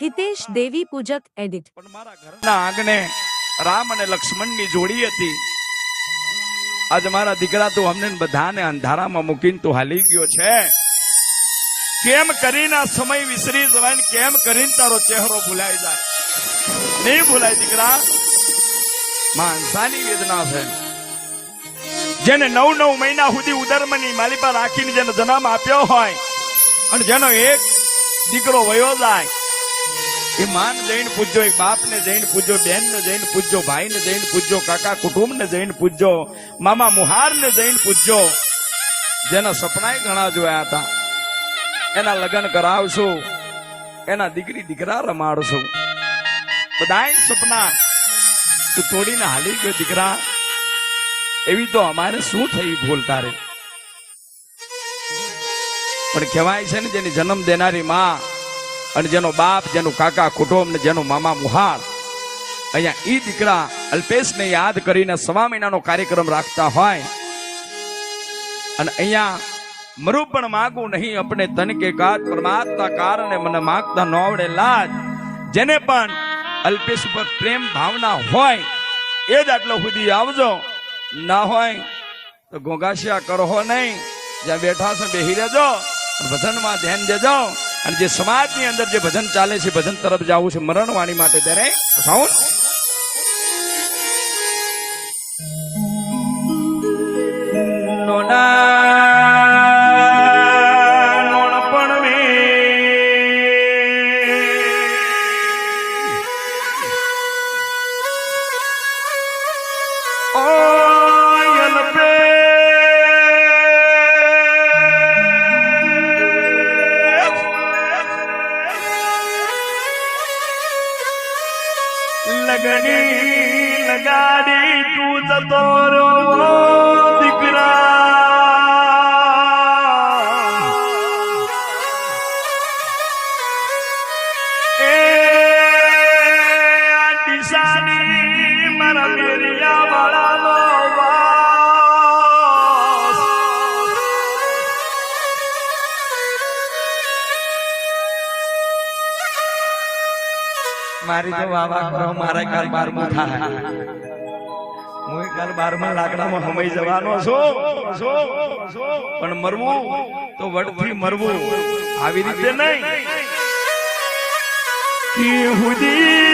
હિતેશ દેવી પૂજક edit. પણ મારા ઘરના આંગણે રામ અને લક્ષ્મણની જોડી હતી. આજે મારા દીકરા તું અમને ને બધાને અંધારામાં મૂકીને તું હાલી ગયો છે. કેમ કરીને આ સમય વિસરી જવાય ને કેમ કરીને તારો ચહેરો ભૂલાઈ જાય? નહીં ભૂલાય દીકરા? માનસાની વેદના છે. જેને નવ નવ મહિના સુધી ઉદરમની માલિપા રાખીને જેને જન્મ આપ્યો હોય, અને જેનો એક દીકરો વયો જાય એ માન જઈને પૂજ્યો એ બાપને જઈને પૂજ્યો બેનને જઈને પૂજ્યો ભાઈને જઈને પૂજ્યો કાકા કુટુંબને જઈને પૂજ્યો મામા મુહારને જઈને પૂજ્યો જેના સપનાય ઘણા જોયા હતા. એના લગ્ન કરાવશું. એના દીકરી દીકરા રમાડશું. બધાય સપના. તું તોડીને હાલી ગયો દીકરા. એવી તો અમારે શું થઈ ભૂલ તારે? પણ કહેવાય છે ને, જેની જન્મ દેનારી માં અને જેનો બાપ, જેનું કાકા કુટુંબ ને જેનું મામા મુહાર. અહીંયા ઈ દીકરા અલ્પેશને યાદ કરીને સવા મહિનાનો કાર્યક્રમ રાખતા હોય. અને અહીંયા મરુ પણ માગું નહીં આપણે તન કે કાત પરમાત્મા કારણે મને માગતા ન આવડે લાજ. જેને પણ અલ્પેશ ઉપર પ્રેમ ભાવના હોય, એ જ આટલો સુધી આવજો. ના હોય, તો ગોગાશિયા કરહો નહીં. જ્યાં બેઠા છો બેહી રહેજો ભજનમાં ધ્યાન દેજો. અને જે સમાજની અંદર જે ભજન ચાલે છે, ભજન તરફ જવું છે મરણ વાણી માટે ત્યારે સાઉન્ડ લગડી लगणी लगारी तूच तोरो મારી જો વાવા કરો મારે કાલ બારમાં થાય. હું કાલ બારમાં લાકડામાં હમાઈ જવાનો છું. પણ મરવું તો વડથી મરવું. આવી રીતે નહીં. કે હુદી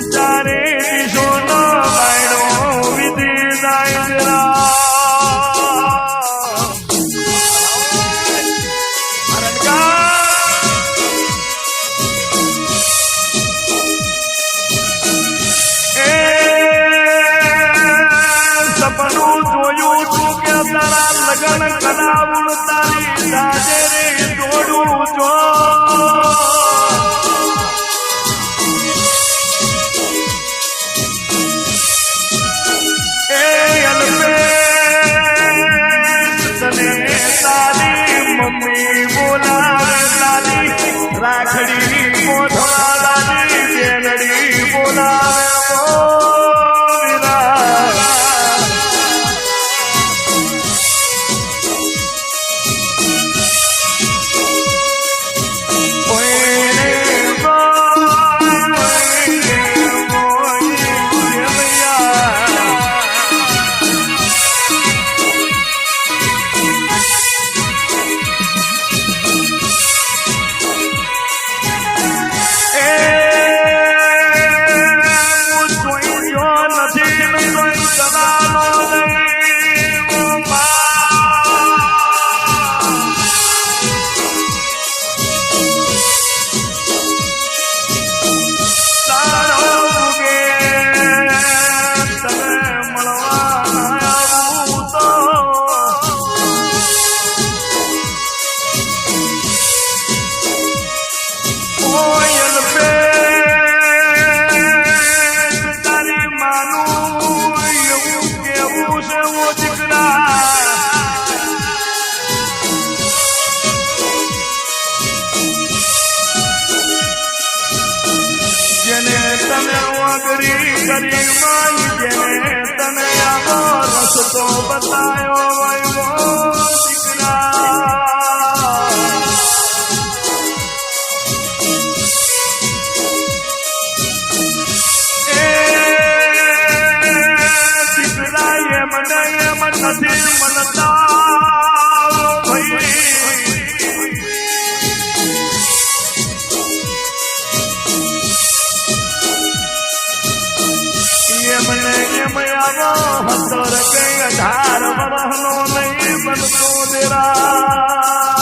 જાય એને કરી માઈ જેને તને આવો રસ્તો બતાયો. આવ્યો હતો કઈ ધાર નહીં બનતો દેરા